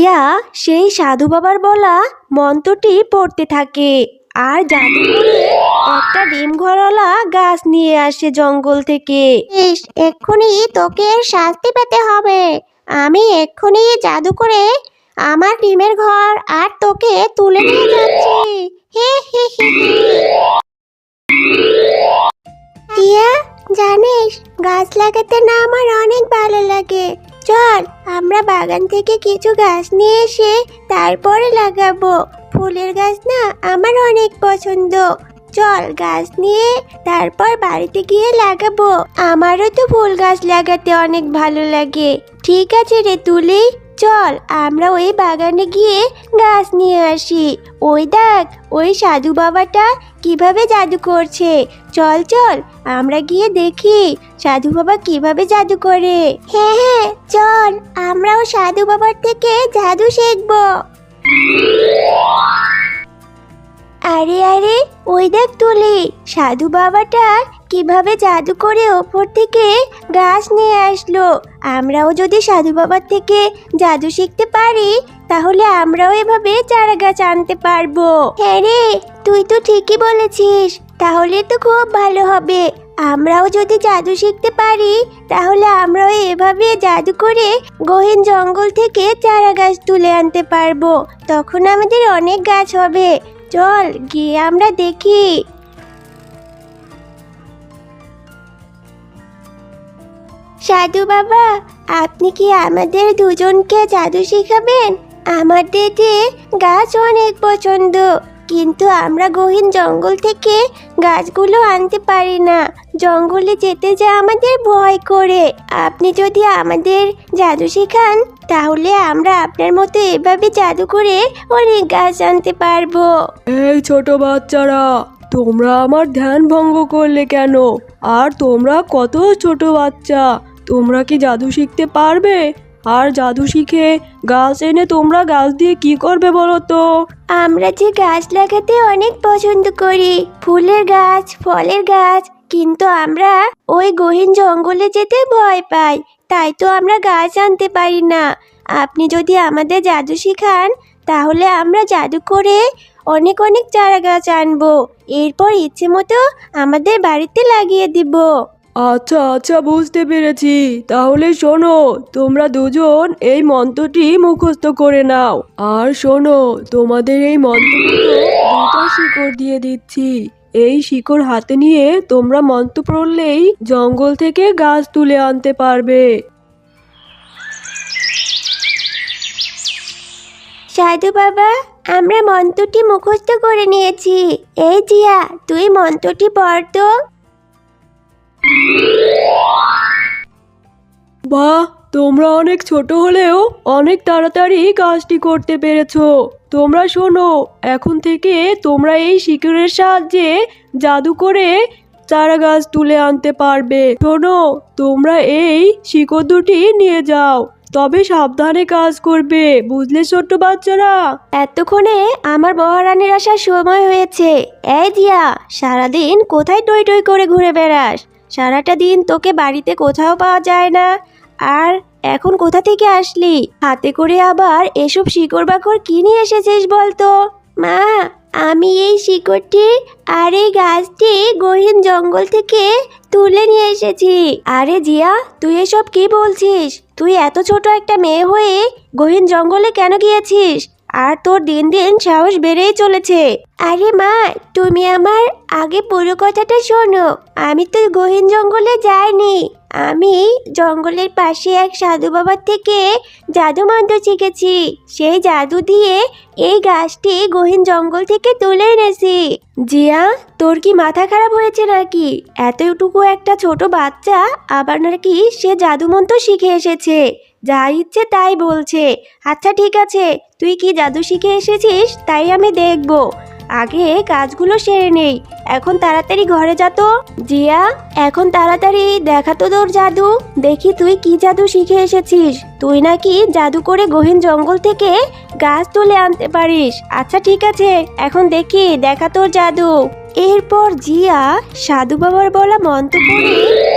জিয়া সেই সাধু বাবার বলা মন্ত্রটি পড়তে থাকে। আর জাদু একটা ডিম ঘরওয়ালা গাছ নিয়ে আসে জঙ্গল থেকে। ইস, এক্ষুনি তোকে শাস্তি পেতে হবে। আমি এক্ষুনি জাদু করে আমার ডিমের ঘর আর তোকে তুলে নিয়ে যাচ্ছি। হে হে জানিস, গাছ লাগাতে না আমার অনেক ভালো লাগে। চল, আমরা বাগান থেকে কিছু গাছ নিয়ে এসে তারপরে লাগাবো। ফুলের গাছ না আমার অনেক পছন্দ। চল, গাছ নিয়ে তারপর বাড়িতে গিয়ে লাগাবো। আমারও তো ফুল গাছ লাগাতে অনেক ভালো লাগে। ঠিক আছে রে তুলি। চল, আমরা ওই বাগানে গিয়ে গাছ নিয়ে আসি। ওই দেখ, ওই সাধু বাবাটা কীভাবে জাদু করছে। চল চল, আমরা গিয়ে দেখি সাধু বাবা কীভাবে জাদু করে। হ্যাঁ হ্যাঁ চল, আমরাও সাধু বাবার থেকে জাদু শিখব। আরে আরে, ওই দেখ তুলি, সাধু বাবাটা কীভাবে জাদু করে ওপর থেকে গাছ নিয়ে আসলো? আমরাও যদি সাধু বাবার থেকে জাদু শিখতে পারি, তাহলে আমরাও এভাবে চারা গাছ আনতে পারব। হ্যাঁ রে, তুই তো ঠিকই বলেছিস। তাহলে তো খুব ভালো হবে। আমরাও যদি জাদু শিখতে পারি, তাহলে আমরাও এভাবে জাদু করে গহীন জঙ্গল থেকে চারা গাছ তুলে আনতে পারব। তখন আমাদের অনেক গাছ হবে। চল গিয়ে আমরা দেখি। সাধু বাবা, আপনি কি আমাদের দুজনকে জাদু শেখাবেন? আমাদের যে গাছ অনেক পছন্দ, কিন্তু আমরা গহীন জঙ্গল থেকে গাছগুলো আনতে পারি না। জঙ্গলে যেতে যা আমাদের ভয় করে। আপনি যদি আমাদের জাদু শেখান, তাহলে আমরা আপনার মতো এভাবে জাদু করে অনেক গাছ আনতে পারব। এই ছোট বাচ্চারা, তোমরা আমার ধ্যান ভঙ্গ করলে কেন? আর তোমরা কত ছোট বাচ্চা? তোমরা কি জাদু শিখতে পারবে? আর জাদু শিখে গাছ এনে তোমরা গাছ দিয়ে কি করবে বলো তো? আমরা যে গাছ লাগাতে অনেক পছন্দ করি। ফুলের গাছ, ফলের গাছ, কিন্তু আমরা ওই গহীন জঙ্গলে যেতে ভয় পাই। তাই তো আমরা গাছ আনতে পারি না। আপনি যদি আমাদের জাদু শিখান, তাহলে আমরা জাদু করে অনেক অনেক চারা গাছ আনব। এরপর ইচ্ছে মতো আমাদের বাড়িতে লাগিয়ে দিব। আচ্ছা আচ্ছা বুঝতে পেরেছি। তাহলে শোনো, তোমরা দুজন এই মন্ত্রটি মুখস্থ করে নাও। আর শোনো, তোমাদের এই মন্ত্রগুলো দুটো শিকড় দিয়ে দিচ্ছি। এই শিকড় হাতে নিয়ে তোমরা মন্ত্র পড়লেই জঙ্গল থেকে গাছ তুলে আনতে পারবে। সাধু বাবা, আমরা মন্ত্রটি মুখস্থ করে নিয়েছি। এই জিয়া, তুই মন্ত্রটি পড় তো। বাহ তোমরা অনেক ছোট হলেও অনেক তাড়াতাড়ি কাজটি করতে পেরেছ। তোমরা শোনো, এখন থেকে তোমরা এই শিকড়ের সাহায্যে জাদু করে চারা গাছ তুলে আনতে পারবে। শোনো, তোমরা এই শিকড় দুটি নিয়ে যাও। তবে সাবধানে কাজ করবে, বুঝলে ছোট্ট বাচ্চারা? এতক্ষণে আমার মহারানীর আসার সময় হয়েছে। এই জিয়া সারাদিন কোথায় টই টই করে ঘুরে বেড়াস? সারাটা দিন তোকে বাড়িতে কোথাও পাওয়া যায় না। আর এখন কোথা থেকে আসলি? হাতে করে আবার এসব শিকড় বাকড় কি নিয়ে এসেছিস বলতো? মা, আমি এই শিকড়টি আর এই গাছটি গহীন জঙ্গল থেকে তুলে নিয়ে এসেছি। আরে জিয়া, তুই এসব কি বলছিস? তুই এত ছোট একটা মেয়ে হয়ে গহীন জঙ্গলে কেন গিয়েছিস? আর তোর দিন দিন সাহস বেড়েই চলেছে। আরে মা, তুমি আমার আগে পুরো কথাটা শোনো। আমি তো গহীন জঙ্গলে যাইনি। আমি জঙ্গলের পাশে এক সাধু বাবার থেকে জাদু মন্ত্র শিখেছি। সেই জাদু দিয়ে এই গাছটি গহীন জঙ্গল থেকে তুলে এনেছি। জিয়া, তোর কি মাথা খারাপ হয়েছে নাকি? এতটুকু একটা ছোট বাচ্চা আবার নাকি সে জাদু মন্ত্র শিখে এসেছে। যা ইচ্ছে তাই বলছে। আচ্ছা ঠিক আছে। তুই কি জাদু শিখে এসেছিস? তাই আমি দেখব। আগে কাজগুলো সেরে নেই। এখন তাড়াতাড়ি ঘরে যা তো। জিয়া, এখন তাড়াতাড়ি দেখা তো তোর জাদু। দেখি তুই কি জাদু শিখে এসেছিস। তুই নাকি জাদু করে গহীন জঙ্গল থেকে গাছ তুলে আনতে পারিস। আচ্ছা ঠিক আছে। এখন দেখি দেখা তোর জাদু। এরপর জিয়া সাধু বাবার বলা মন্ত্র করে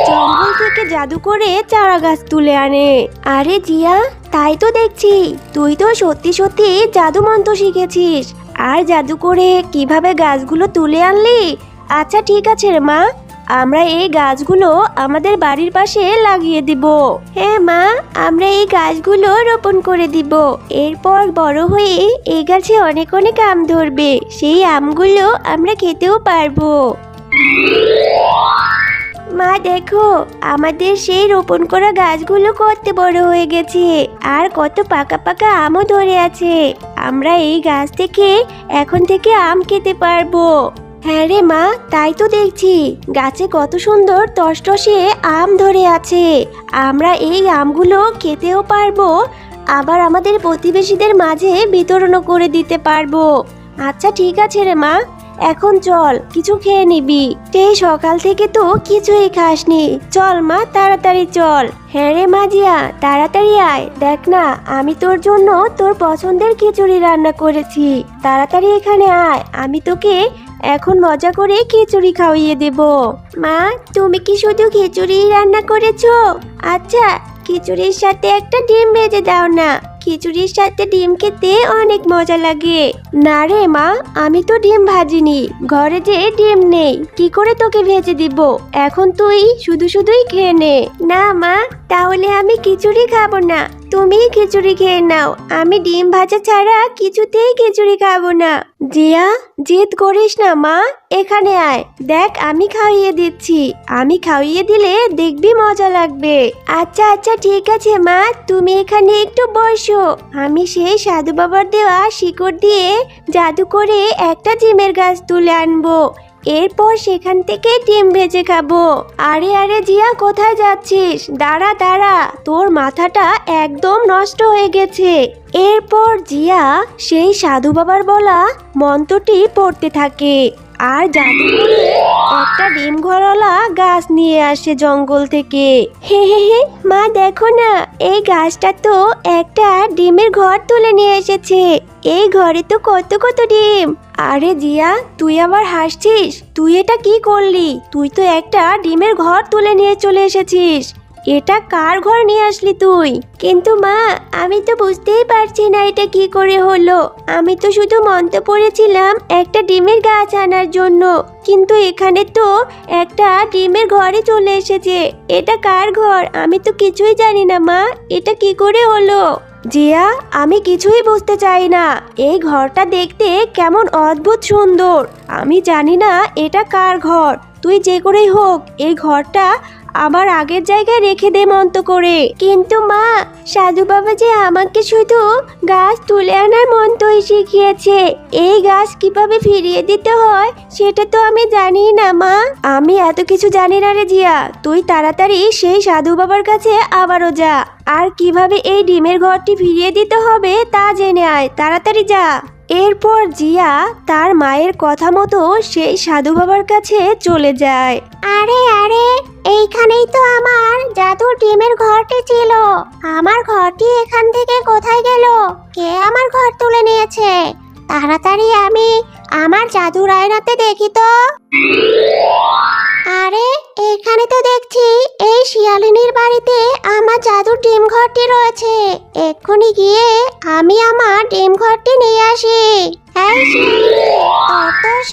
জঙ্গল থেকে জাদু করে চারা গাছ তুলে আনে। আরে জিয়া, তাই তো দেখছি, তুই তো সত্যি সত্যি জাদু মন্ত্র শিখেছিস। আর জাদু করে কীভাবে গাছগুলো তুলে আনলি? আচ্ছা ঠিক আছে রে মা। আমরা এই গাছগুলো আমাদের বাড়ির পাশে লাগিয়ে দিব। হ্যাঁ মা, আমরা এই গাছগুলো রোপণ করে দিব। এরপর বড় হয়ে এই গাছে অনেক অনেক আম ধরবে। সেই আমগুলো আমরা খেতেও পারব। মা, দেখো, আমাদের সেই রোপণ করা গাছগুলো কত বড় হয়ে গেছে। আর কত পাকা পাকা আমও ধরে আছে। আমরা এই গাছ থেকে এখন থেকে আম খেতে পারব। হ্যাঁ রে মা, তাই তো দেখছি। গাছে কত সুন্দর টসটসে আম ধরে আছে। আমরা এই আমগুলো খেতেও পারব, আবার আমাদের প্রতিবেশীদের মাঝে বিতরণও করে দিতে পারব। আচ্ছা ঠিক আছে রে মা, এখন চল, কিছু খেয়ে নিবি। এই সকাল থেকে তো কিছুই খাসনি। চল মা, তাড়াতাড়ি চল। হ্যাঁ রে মাজিয়া তাড়াতাড়ি আয়। দেখ না, আমি তোর জন্য তোর পছন্দের খিচুড়ি রান্না করেছি। তাড়াতাড়ি এখানে আয়, আমি তোকে এখন মজা করে খিচুড়ি খাওয়িয়ে দেব। মা, তুমি কি শুধু খিচুড়ি রান্না করেছ? আচ্ছা খিচুড়ির সাথে একটা ডিম ভেজে দাও না। খিচুড়ির সাথে ডিম খেতে অনেক মজা লাগে। না রে মা, আমি তো ডিম ভাজিনি। ঘরে যে ডিম নেই, কি করে তোকে ভেজে দিব? এখন তুই শুধু শুধুই খেয়ে নে। না মা, তাহলে আমি খিচুড়ি খাব না। তুমি খিচুড়ি খেয়ে নাও। আমি ডিম ভাজা ছাড়া কিছুতেই খিচুড়ি খাব না। জিয়া, জিদ করিস না, মা। এখানে আয়। দেখ, আমি খাইয়ে দিচ্ছি। আমি খাইয়ে দিলে দেখবি মজা লাগবে। আচ্ছা আচ্ছা ঠিক আছে, মা। তুমি এখানে একটু বসো। আমি সেই সাধু বাবার দেওয়া শিকড় দিয়ে জাদু করে একটা ডিমের গাছ তুলে আনব। এরপর সেখান থেকে ডিম ভেজে খাব। আরে আরে জিয়া, কোথায় যাচ্ছিস? দাঁড়া দাঁড়া, তোর মাথাটা একদম নষ্ট হয়ে গেছে। এরপর জিয়া সেই সাধু বাবার বলা মন্ত্রটি পড়তে থাকে। আর জাদু করে একটা ডিম ঘরওয়ালা গাছ নিয়ে আসে জঙ্গল থেকে। হে হে হে, মা দেখো না, এই গাছটা তো একটা ডিমের ঘর তুলে নিয়ে এসেছে। এই ঘরে তো কত কত ডিম। আরে জিয়া, তুই আবার হাসছিস? তুই এটা কি করলি? তুই তো একটা ডিমের ঘর তুলে নিয়ে চলে এসেছিস। এটা কার ঘর নিয়ে আসলি তুই? কিন্তু মা, আমি তো বুঝতেই পারছি না এটা কি করে হলো। আমি তো শুধু মন্ত্র পড়েছিলাম একটা ডিমের গাছ আনার জন্য। কিন্তু এখানে তো একটা ডিমের ঘরে চলে এসেছে। এটা কার ঘর? আমি তো কিছুই জানি না মা, এটা কি করে হলো? জিয়া, আমি কিছুই বুঝতে চাই না। এই ঘরটা দেখতে কেমন অদ্ভুত সুন্দর। আমি জানি না এটা কার ঘর। তুই যে করেই হোক, এই ঘরটা আবার আগের জায়গায় রেখে দে মন্ত করে। কিন্তু মা, সাধু বাবা যে আমাকে শুধু গাছ তুলে আনার মন্ত্রই শিখিয়েছে। এই গাছ কীভাবে ফিরিয়ে দিতে হয়, সেটা তো আমি জানি না, মা। আমি এত কিছু জানি না রে জিয়া। তুই তাড়াতাড়ি সেই সাধু বাবার কাছে আবারও যা। আর কীভাবে এই ডিমের ঘরটি ফিরিয়ে দিতে হবে তা জেনে আয়। তাড়াতাড়ি যা। এরপর জিয়া তার মায়ের কথা মতো সেই সাধু বাবার কাছে চলে যায়। আরে আরে, এইখানেই তো আমার জাদুর ডিমের ঘরটি ছিল।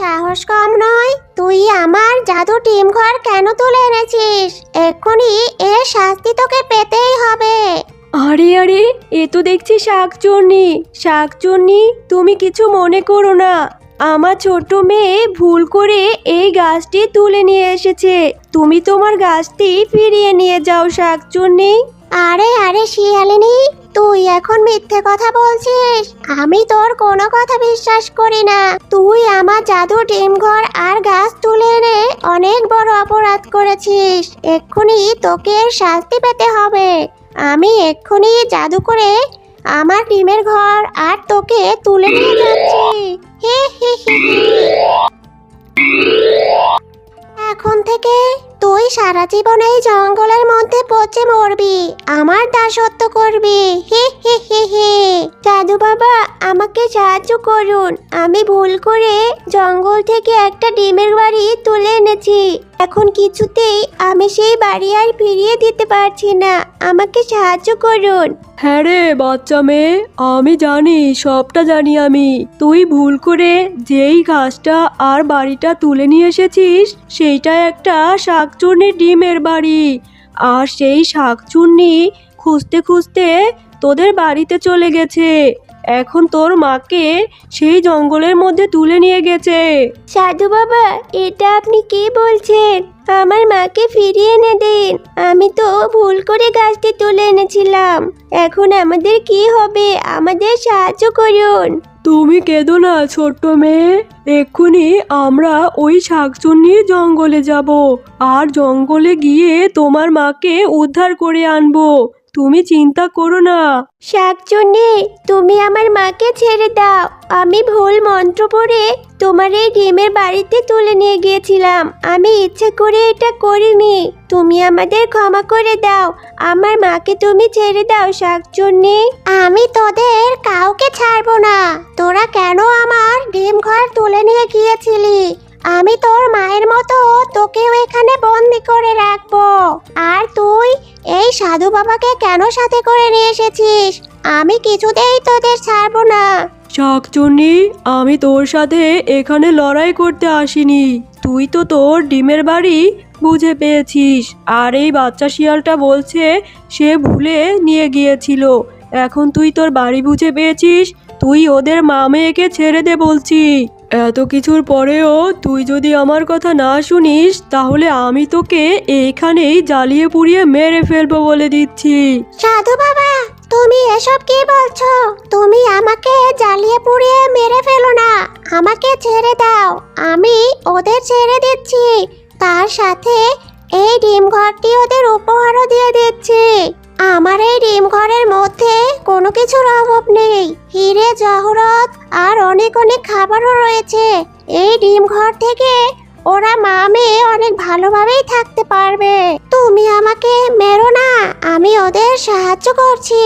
সাহস কম নয়। তুই আমার জাদু টিম ঘর কেন তুলে এনেছিস? এক্ষুনি এ শাস্তি তোকে পেতেই হবে। আরে আরে, এ তো দেখছি শাকচুন্নি। শাকচুন্নি, তুমি কিছু মনে করো না। আমার ছোট মেয়ে ভুল করে এই গাছটি তুলে নিয়ে এসেছে। তুমি তোমার গাছটি ফিরিয়ে নিয়ে যাও, শাকচুন্নি। আরে আরে, শিয়ালিনী, তুই এখন মিথ্যে কথা বলছিস। আমি তোর কোনো কথা বিশ্বাস করি না। তুই আমার জাদু ডিম ঘর আর গাছ তুলে এনে অনেক বড় অপরাধ করেছিস। এক্ষুনি তোকে শাস্তি পেতে হবে। আমি এক্ষুনি জাদু করে আমার ডিমের ঘর আর তোকে তুলে নিয়ে যাচ্ছি। হি। সারা জীবন এই জঙ্গলের মধ্যে পচে মরবি। আমার দাসত্ব করবি। জাদু বাবা, আমাকে সাহায্য করুন। আমি ভুল করে জঙ্গল থেকে একটা ডিমের বাড়ি তুলে এনেছি। এখন কিছুতেই আমি সেই বাড়ি আর ফিরিয়ে দিতে পারছি না। আমাকে সাহায্য করুন। হ্যাঁ রে, বাচ্চা মেয়ে, আমি জানি, সবটা জানি আমি। তুই ভুল করে যেই গাছটা আর বাড়িটা তুলে নিয়ে এসেছিস, সেইটা একটা শাকচুর্নির ডিমের বাড়ি। আর সেই শাকচুর্নি খুঁজতে খুঁজতে তোদের বাড়িতে চলে গেছে। এখন তোর মাকে সেই জঙ্গলের মধ্যে তুলে নিয়ে গেছে। সাধু বাবা এটা আপনি কি বলছেন? আমার মাকে ফিরিয়ে এনে দিন। আমি তো ভুল করে গাছটি তুলে এনেছিলাম। এখন আমাদের কি হবে? আমাদের সাহায্য করুন। তুমি কেঁদো না ছোট্ট মেয়ে। এক্ষুনি আমরা ওই শাকচুন্নির জঙ্গলে যাব। আর জঙ্গলে গিয়ে তোমার মাকে উদ্ধার করে আনব। তুমি চিন্তা করো না। শাকচুন্নি, তুমি আমার মাকে ছেড়ে দাও। আমি ভুল মন্ত্র পড়ে তোমার এই ডিমের বাড়িতে তুলে নিয়ে গিয়েছিলাম। আমি ইচ্ছে করে এটা করিনি। তুমি আমাদের ক্ষমা করে দাও। আমার মাকে তুমি ছেড়ে দাও, শাকচুন্নি। আমি তোদের কাউকে ছাড়বো না। তোরা কেন আমার ডিম ঘর তুলে নিয়ে গিয়েছিলি? আমি তোর মায়ের মতো তোকেও এখানে বন্দি করে রাখব। আর তুই এই সাধু বাবাকে কেন সাথে করে নিয়ে এসেছিস? আমি কিছুতেই তোদের ছাড়বো না। শাকচুন্নি, আমি তোর সাথে এখানে লড়াই করতে আসিনি। তুই তো তোর ডিমের বাড়ি বুঝে পেয়েছিস। আর এই বাচ্চা শিয়ালটা বলছে সে ভুলে নিয়ে গিয়েছিল। এখন তুই তোর বাড়ি বুঝে পেয়েছিস, তুই ওদের মা মেয়েকে ছেড়ে দে বলছি। এত কিছুর পরেও তুই যদি আমার কথা না শুনিস, তাহলে আমি তোকে এইখানেই জ্বালিয়ে পুড়িয়ে মেরে ফেলব বলে দিচ্ছি। সাধু বাবা, তুমি এসব কি বলছো? তুমি আমাকে জ্বালিয়ে পুড়িয়ে মেরে ফেলো না। আমাকে ছেড়ে দাও। আমি ওদের ছেড়ে দিচ্ছি। তার সাথে এই ডিম ঘরটি ওদের উপহারও দিয়ে দিচ্ছি। আমার এই ডিম ঘরের মধ্যে কোনো কিছুর অভাব নেই। হিরে, জহরত, আর অনেক অনেক খাবারও রয়েছে। এই ডিম ঘর থেকে ওরা মা মেয়ে অনেক ভালোভাবেই থাকতে পারবে। তুমি আমাকে মেরো না, আমি ওদের সাহায্য করছি।